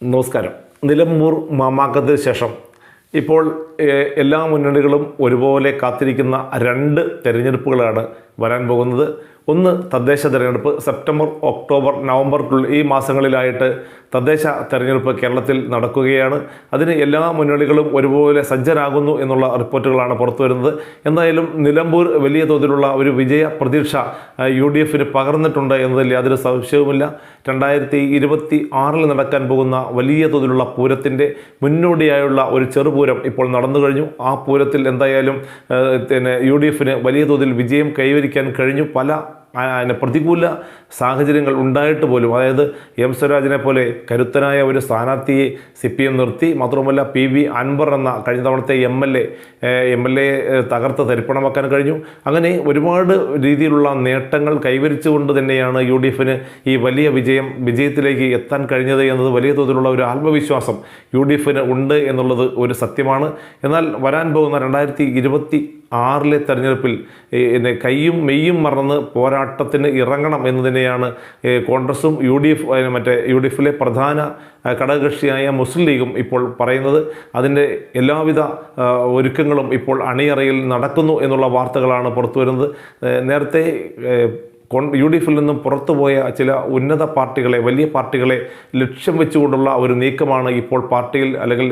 നമസ്കാരം. നിലമ്പൂർ മാമാക്കത്തിന് ശേഷം ഇപ്പോൾ എല്ലാ മുന്നണികളും ഒരുപോലെ കാത്തിരിക്കുന്ന രണ്ട് തെരഞ്ഞെടുപ്പുകളാണ് വരാൻ പോകുന്നത്. ഒന്ന് തദ്ദേശ തെരഞ്ഞെടുപ്പ്. സെപ്റ്റംബർ ഒക്ടോബർ നവംബർ ഈ മാസങ്ങളിലായിട്ട് തദ്ദേശ തെരഞ്ഞെടുപ്പ് കേരളത്തിൽ നടക്കുകയാണ്. അതിന് എല്ലാ മുന്നണികളും ഒരുപോലെ സജ്ജരാകുന്നു എന്നുള്ള റിപ്പോർട്ടുകളാണ് പുറത്തു വരുന്നത്. എന്തായാലും നിലമ്പൂർ വലിയ തോതിലുള്ള ഒരു വിജയ പ്രതീക്ഷ യു ഡി എഫിന് പകർന്നിട്ടുണ്ട് എന്നതിൽ യാതൊരു സംശയവുമില്ല. രണ്ടായിരത്തി ഇരുപത്തി ആറിൽ നടക്കാൻ പോകുന്ന വലിയ തോതിലുള്ള പൂരത്തിന്റെ മുന്നോടിയായുള്ള ഒരു ചെറുപൂരം ഇപ്പോൾ നടന്നു കഴിഞ്ഞു ആ പൂരത്തിൽ എന്തായാലും പിന്നെ യു ഡി എഫിന് വലിയ തോതിൽ വിജയം കൈവരിക്കാൻ കഴിഞ്ഞു. പല അതിന് പ്രതികൂല സാഹചര്യങ്ങൾ ഉണ്ടായിട്ട് പോലും അതായത് എം സ്വരാജിനെ പോലെ കരുത്തനായ ഒരു സ്ഥാനാർത്ഥിയെ സി പി എം നിർത്തി. മാത്രമല്ല പി വി അൻവർ എന്ന കഴിഞ്ഞ തവണത്തെ M L A M L A തകർത്ത് തരിപ്പണമാക്കാൻ കഴിഞ്ഞു. അങ്ങനെ ഒരുപാട് രീതിയിലുള്ള നേട്ടങ്ങൾ കൈവരിച്ചുകൊണ്ട് തന്നെയാണ് യു ഡി എഫിന് ഈ വലിയ വിജയം വിജയത്തിലേക്ക് എത്താൻ കഴിഞ്ഞത് എന്നത് വലിയ തോതിലുള്ള ഒരു ആത്മവിശ്വാസം യു ഡി എഫിന് ഉണ്ട് എന്നുള്ളത് ഒരു സത്യമാണ്. എന്നാൽ വരാൻ പോകുന്ന രണ്ടായിരത്തി ആറിലെ തെരഞ്ഞെടുപ്പിൽ കൈയും മെയ്യും മറന്ന് പോരാട്ടത്തിന് ഇറങ്ങണം എന്ന് തന്നെയാണ് കോൺഗ്രസും യു ഡി എഫ് മറ്റേ യു ഡി എഫിലെ പ്രധാന ഘടകകക്ഷിയായ മുസ്ലിം ലീഗും ഇപ്പോൾ പറയുന്നത്. അതിന്റെ എല്ലാവിധ ഒരുക്കങ്ങളും ഇപ്പോൾ അണിയറയിൽ നടക്കുന്നു എന്നുള്ള വാർത്തകളാണ് പുറത്തു വരുന്നത് നേരത്തെ യു ഡി എഫിൽ നിന്നും പുറത്തുപോയ ചില ഉന്നത പാർട്ടികളെ വലിയ പാർട്ടികളെ ലക്ഷ്യം വെച്ചുകൊണ്ടുള്ള ഒരു നീക്കമാണ് ഇപ്പോൾ പാർട്ടിയിൽ അല്ലെങ്കിൽ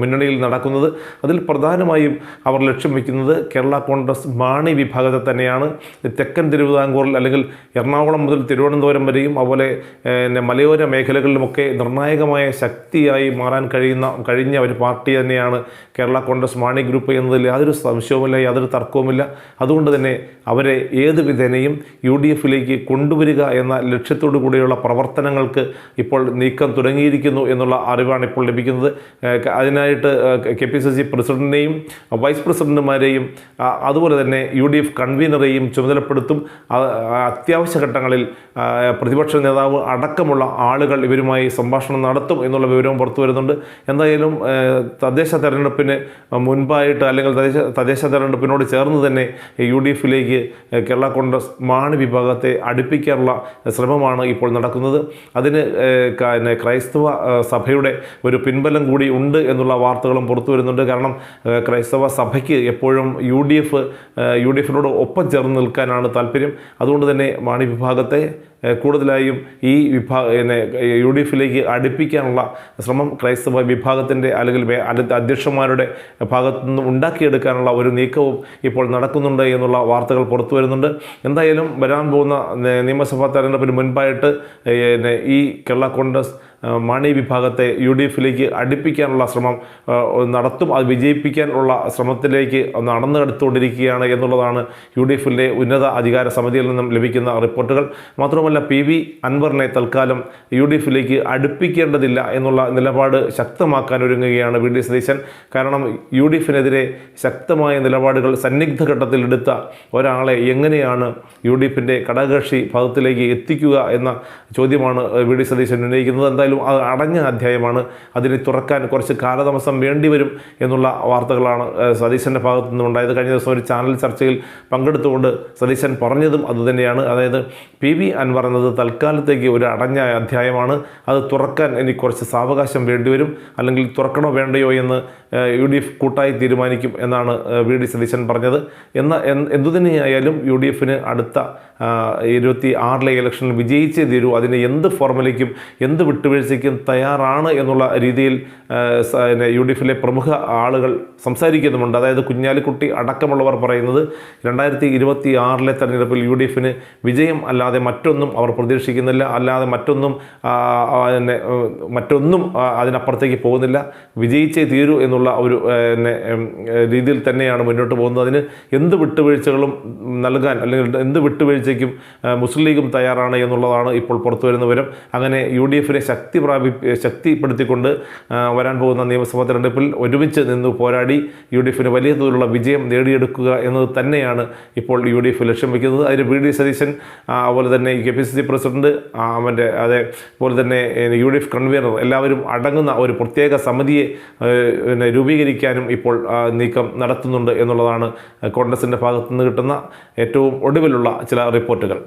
മുന്നണിയിൽ നടക്കുന്നത്. അതിൽ പ്രധാനമായും അവർ ലക്ഷ്യം വയ്ക്കുന്നത് കേരള കോൺഗ്രസ് മാണി വിഭാഗത്തെ തന്നെയാണ്. തെക്കൻ തിരുവിതാംകൂറിൽ അല്ലെങ്കിൽ എറണാകുളം മുതൽ തിരുവനന്തപുരം വരെയും അതുപോലെ മലയോര മേഖലകളിലുമൊക്കെ നിർണായകമായ ശക്തിയായി മാറാൻ കഴിയുന്ന കഴിഞ്ഞ ഒരു പാർട്ടി തന്നെയാണ് കേരള കോൺഗ്രസ് മാണി ഗ്രൂപ്പ് എന്നതിൽ യാതൊരു സംശയവുമില്ല യാതൊരു തർക്കവുമില്ല. അതുകൊണ്ട് തന്നെ അവരെ ഏത് വിധേനയും യു ഡി എഫിലേക്ക് കൊണ്ടുവരിക എന്ന ലക്ഷ്യത്തോടു കൂടിയുള്ള പ്രവർത്തനങ്ങൾക്ക് ഇപ്പോൾ നീക്കം തുടങ്ങിയിരിക്കുന്നു എന്നുള്ള അറിവാണ് ഇപ്പോൾ ലഭിക്കുന്നത്. അതിനായിട്ട് കെ പി സി സി പ്രസിഡന്റിനെയും വൈസ് പ്രസിഡന്റുമാരെയും അതുപോലെ തന്നെ യു ഡി എഫ് കൺവീനറെയും ചുമതലപ്പെടുത്തും അത്യാവശ്യ ഘട്ടങ്ങളിൽ പ്രതിപക്ഷ നേതാവ് അടക്കമുള്ള ആളുകൾ ഇവരുമായി സംഭാഷണം നടത്തും എന്നുള്ള വിവരവും പുറത്തു വരുന്നുണ്ട്. എന്തായാലും തദ്ദേശ തെരഞ്ഞെടുപ്പിന് മുൻപായിട്ട് അല്ലെങ്കിൽ തദ്ദേശ തദ്ദേശ തെരഞ്ഞെടുപ്പിനോട് ചേർന്ന് തന്നെ യു ഡി എഫിലേക്ക് കേരള കോൺഗ്രസ് മാണി വിഭാഗത്തെ അടുപ്പിക്കാനുള്ള ശ്രമമാണ് ഇപ്പോൾ നടക്കുന്നത്. അതിന് ക്രൈസ്തവ സഭയുടെ ഒരു പിൻബലം കൂടി ഉണ്ട് എന്നുള്ള വാർത്തകളും പുറത്തു വരുന്നുണ്ട്. കാരണം ക്രൈസ്തവ സഭയ്ക്ക് എപ്പോഴും U D F U D എഫിനോട് ഒപ്പം ചേർന്ന് നിൽക്കാനാണ് താല്പര്യം. അതുകൊണ്ട് തന്നെ മാണി വിഭാഗത്തെ കൂടുതലായും ഈ വിഭാഗ യു ഡി എഫിലേക്ക് അടുപ്പിക്കാനുള്ള ശ്രമം ക്രൈസ്തവ വിഭാഗത്തിന്റെ അല്ലെങ്കിൽ അധ്യക്ഷന്മാരുടെ ഭാഗത്തു നിന്ന് ഉണ്ടാക്കിയെടുക്കാനുള്ള ഒരു നീക്കവും ഇപ്പോൾ നടക്കുന്നുണ്ട് എന്നുള്ള വാർത്തകൾ പുറത്തു വരുന്നുണ്ട്. എന്തായാലും വരാൻ പോകുന്ന നിയമസഭാ തെരഞ്ഞെടുപ്പിന് മുൻപായിട്ട് ഈ കേരള കോൺഗ്രസ് മാണി വിഭാഗത്തെ യു ഡി എഫിലേക്ക് അടുപ്പിക്കാനുള്ള ശ്രമം നടത്തും. അത് വിജയിപ്പിക്കാനുള്ള ശ്രമത്തിലേക്ക് നടന്നെടുത്തുകൊണ്ടിരിക്കുകയാണ് എന്നുള്ളതാണ് യു ഡി എഫിന്റെ ഉന്നത അധികാര സമിതിയിൽ നിന്നും ലഭിക്കുന്ന റിപ്പോർട്ടുകൾ. മാത്രമല്ല പി വി അൻവറിനെ തൽക്കാലം യു ഡി എഫിലേക്ക് അടുപ്പിക്കേണ്ടതില്ല എന്നുള്ള നിലപാട് ശക്തമാക്കാൻ ഒരുങ്ങുകയാണ് വി ഡി സതീശൻ. കാരണം യു ഡി എഫിനെതിരെ ശക്തമായ നിലപാടുകൾ സന്നിഗ്ധ ഘട്ടത്തിലെടുത്ത ഒരാളെ എങ്ങനെയാണ് യു ഡി എഫിന്റെ ഘടകകക്ഷി ഭാഗത്തിലേക്ക് എത്തിക്കുക എന്ന ചോദ്യമാണ് വി ഡി സതീശൻ ഉന്നയിക്കുന്നത്. എന്തായാലും അത് അടഞ്ഞ അധ്യായമാണ്. അതിനെ തുറക്കാൻ കുറച്ച് കാലതാമസം വേണ്ടിവരും എന്നുള്ള വാർത്തകളാണ് സതീശന്റെ ഭാഗത്തു നിന്നുണ്ടായത്. കഴിഞ്ഞ ദിവസം ഒരു ചാനൽ ചർച്ചയിൽ പങ്കെടുത്തുകൊണ്ട് സതീശൻ പറഞ്ഞതും അതുതന്നെയാണ്. അതായത് പി വി അൻവർ എന്നത് തൽക്കാലത്തേക്ക് ഒരു അടഞ്ഞ അധ്യായമാണ്. അത് തുറക്കാൻ എനിക്ക് കുറച്ച് സാവകാശം വേണ്ടിവരും അല്ലെങ്കിൽ തുറക്കണോ വേണ്ടയോ എന്ന് യു ഡി എഫ് കൂട്ടായി തീരുമാനിക്കും എന്നാണ് വി ഡി സതീശൻ പറഞ്ഞത്. എന്ന എന്ത് എന്തുതന്നെയായാലും യു ഡി എഫിന് അടുത്ത ഇരുപത്തി ആറിലെ ഇലക്ഷനിൽ വിജയിച്ചേ തീരൂ. അതിന് എന്ത് ഫോർമുലയ്ക്കും എന്ത് വിട്ടുവീഴ്ചയ്ക്കും തയ്യാറാണ് എന്നുള്ള രീതിയിൽ യു ഡി എഫിലെ പ്രമുഖ ആളുകൾ സംസാരിക്കുന്നുമുണ്ട്. അതായത് കുഞ്ഞാലിക്കുട്ടി അടക്കമുള്ളവർ പറയുന്നത് രണ്ടായിരത്തി ഇരുപത്തി ആറിലെ തെരഞ്ഞെടുപ്പിൽ യു ഡി എഫിന് വിജയം അല്ലാതെ മറ്റൊന്നും അവർ പ്രതീക്ഷിക്കുന്നില്ല. അല്ലാതെ മറ്റൊന്നും പിന്നെ, മറ്റൊന്നും അതിനപ്പുറത്തേക്ക് പോകുന്നില്ല. വിജയിച്ചേ തീരൂ എന്നുള്ള ഒരു പിന്നെ, രീതിയിൽ തന്നെയാണ് മുന്നോട്ട് പോകുന്നത്. അതിന് എന്ത് വിട്ടുവീഴ്ചകളും നൽകാൻ അല്ലെങ്കിൽ എന്ത് വിട്ടുവീഴ്ചയ്ക്കും മുസ്ലിം ലീഗും തയ്യാറാണ് എന്നുള്ളതാണ് ഇപ്പോൾ പുറത്തു വരുന്ന വിവരം. അങ്ങനെ യു ഡി എഫിനെ ശക്തി പ്രാപി ശക്തിപ്പെടുത്തിക്കൊണ്ട് വരാൻ പോകുന്ന നിയമസഭാ തെരഞ്ഞെടുപ്പിൽ ഒരുമിച്ച് നിന്ന് പോരാടി യു ഡി എഫിന് വലിയ തോതിലുള്ള വിജയം നേടിയെടുക്കുക എന്നത് തന്നെയാണ് ഇപ്പോൾ യു ഡി എഫ് ലക്ഷ്യം വയ്ക്കുന്നത് അതിന് വി ഡി സതീശൻ അതുപോലെ തന്നെ K P C C president അവന്റെ അതേപോലെ തന്നെ യു ഡി എഫ് കൺവീനർ എല്ലാവരും അടങ്ങുന്ന ഒരു പ്രത്യേക സമിതിയെ പിന്നെ രൂപീകരിക്കാനും ഇപ്പോൾ നീക്കം നടത്തുന്നുണ്ട് എന്നുള്ളതാണ് കോൺഗ്രസിന്റെ ഭാഗത്തുനിന്ന് കിട്ടുന്ന ഏറ്റവും ഒടുവിലുള്ള ചില റിപ്പോർട്ടുകൾ.